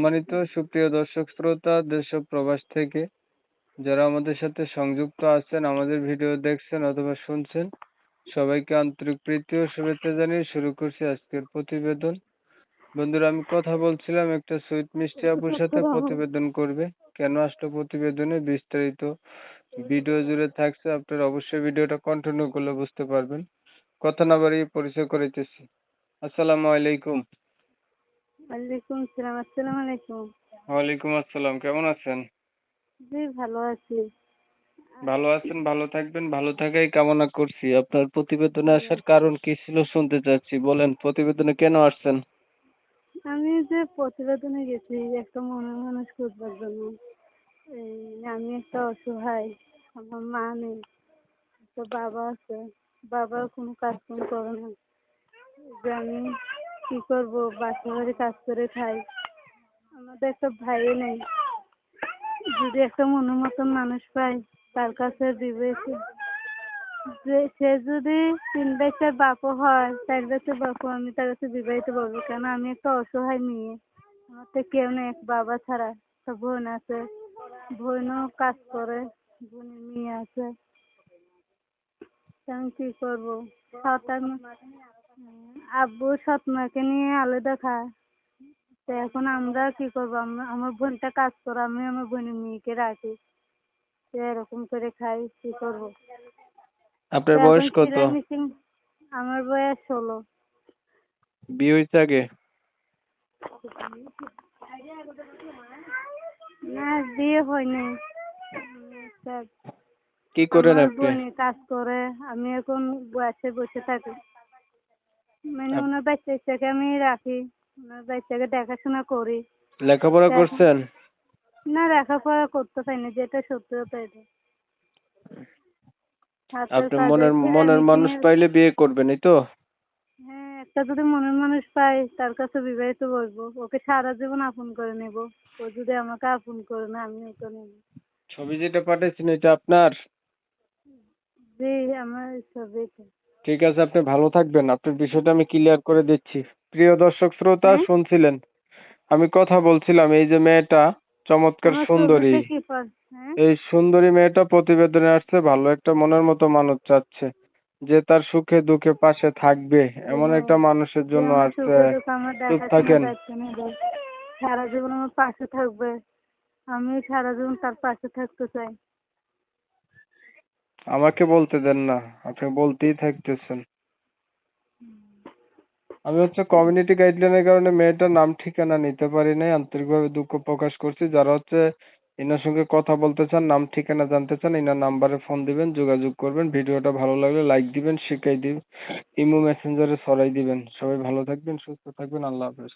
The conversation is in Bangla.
সম্মানিত সুপ্রিয় দর্শক শ্রোতা দেশ ও প্রবাস থেকে যারা আমাদের সাথে সংযুক্ত আছেন আমাদের ভিডিও দেখছেন অথবা শুনছেন সবাইকে আন্তরিক প্রীতি ও শুভেচ্ছা জানিয়ে শুরু করছি আজকের প্রতিবেদন। বন্ধুরা আমি কথা বলছিলাম একটা সুইট মিষ্টি আপুর সাথে প্রতিবেদন করবে। কেন আসলো প্রতিবেদনে? বিস্তারিত ভিডিও জুড়ে থাকছে আপনারা অবশ্যই ভিডিওটা কন্টিনিউ করলে বুঝতে পারবেন। কথা না বাড়িয়ে পরিচয় করাইতেছি আসসালামু আলাইকুম। ওয়ালাইকুম আসসালাম আসসালামু আলাইকুম। ওয়ালাইকুম আসসালাম কেমন আছেন? জি ভালো আছি। ভালো আছেন ভালো থাকবেন ভালো থাকাই কামনা করছি। আপনার প্রতিবেদনে আসার কারণ কি ছিল শুনতে চাচ্ছি বলেন প্রতিবেদনে কেন আসছেন? আমি যে প্রতিবেদনে গেছি একটা মনের মানুষ খুঁজবার জন্য। এই আমি একটা অসহায় আমার মা নেই বাবা আছে। বাবা কোনো কাজ কাম করে না। যে আমি কি করব? বাসা বাড়ি কাজ করে খাই। আমাদের একটা ভাইও নেই। যদি একটা মনের মতন মানুষ পাই তার কাছে সে। যে, সে যদি তিন বছর বাপও হয়, চার বছর বাপও, আমি তার কাছে বিবাহিত করব কেন? আমি একটা অসহায় মেয়ে। আমার তো কেউ নেই, এক বাবা ছাড়া। একটা বোন আছে। বোনও কাজ করে, বোনের মেয়ে আছে। আমি কী করব? সৎ আব্বু সৎ নিয়ে আলাদা খায় তো এখন আমরা কি করব? আমার বোনটা কাজ করে আমি আমার বোনের মেয়েকে রাখি। তো এরকম করে খাই কি করব? আপনার বয়স কত? আমার বয়স ষোলো। বিয়ে হয়েছে আগে? না বিয়ে হয়নি। কি করেন আপনি কাজ করে আমি এখন বসে বসে থাকি। মানে ওনার বাচ্চাটাকে আমি রাখি। ওনার বাচ্চাকে দেখাশোনা করি। লেখাপড়া করছেন? না লেখাপড়া করতে পারি না যেটা সত্যি কথা এটা। আপনি মনের মনের মানুষ পাইলে বিয়ে করবেন এই তো? হ্যাঁ একটা যদি মনের মানুষ পাই তার কাছে বিবাহিত বসবো। ওকে সারা জীবন আপন করে নেব। ও যদি আমাকে আপন করে না আমি ওকে নেব। ছবি যেটা পাঠাইছেন এটা আপনার? জি আমার ছবি। ঠিক আছে আপনি ভালো থাকবেন। আপনার বিষয়টা আমি ক্লিয়ার করে দিচ্ছি। প্রিয় দর্শক শ্রোতা হ্যাঁ? শুনছিলেন? আমি কথা বলছিলাম এই যে মেয়েটা চমৎকার সুন্দরী। কি পার- হ্যাঁ। এই সুন্দরী মেয়েটা প্রতিবেদনে আসছে ভালো একটা মনের মতো মানুষ চাচ্ছে যে তার সুখে দুঃখে পাশে থাকবে এমন হ্যাঁ। একটা মানুষের জন্য আসছে। চুপ থাকেন। সারা জীবন আমার পাশে থাকবে। আমি সারা জীবন তার পাশে থাকতে চাই। আমাকে বলতে দেন না, আপনি বলতেই থাকতেছেন। আমি হচ্ছে কমিউনিটি গাইডলাইনের কারণে মেয়েটার নাম ঠিকানা নিতে পারি নাই, আন্তরিকভাবে দুঃখ প্রকাশ করছি। যারা হচ্ছে এনার সঙ্গে কথা বলতে চান, নাম ঠিকানা জানতে চান এনার নাম্বারে ফোন দিবেন, যোগাযোগ করবেন। ভিডিওটা ভালো লাগলে লাইক দিবেন, শিখাই দিবেন, ইমো মেসেঞ্জারে ছড়াই দিবেন। সবাই ভালো থাকবেন, সুস্থ থাকবেন, আল্লাহ হাফেজ।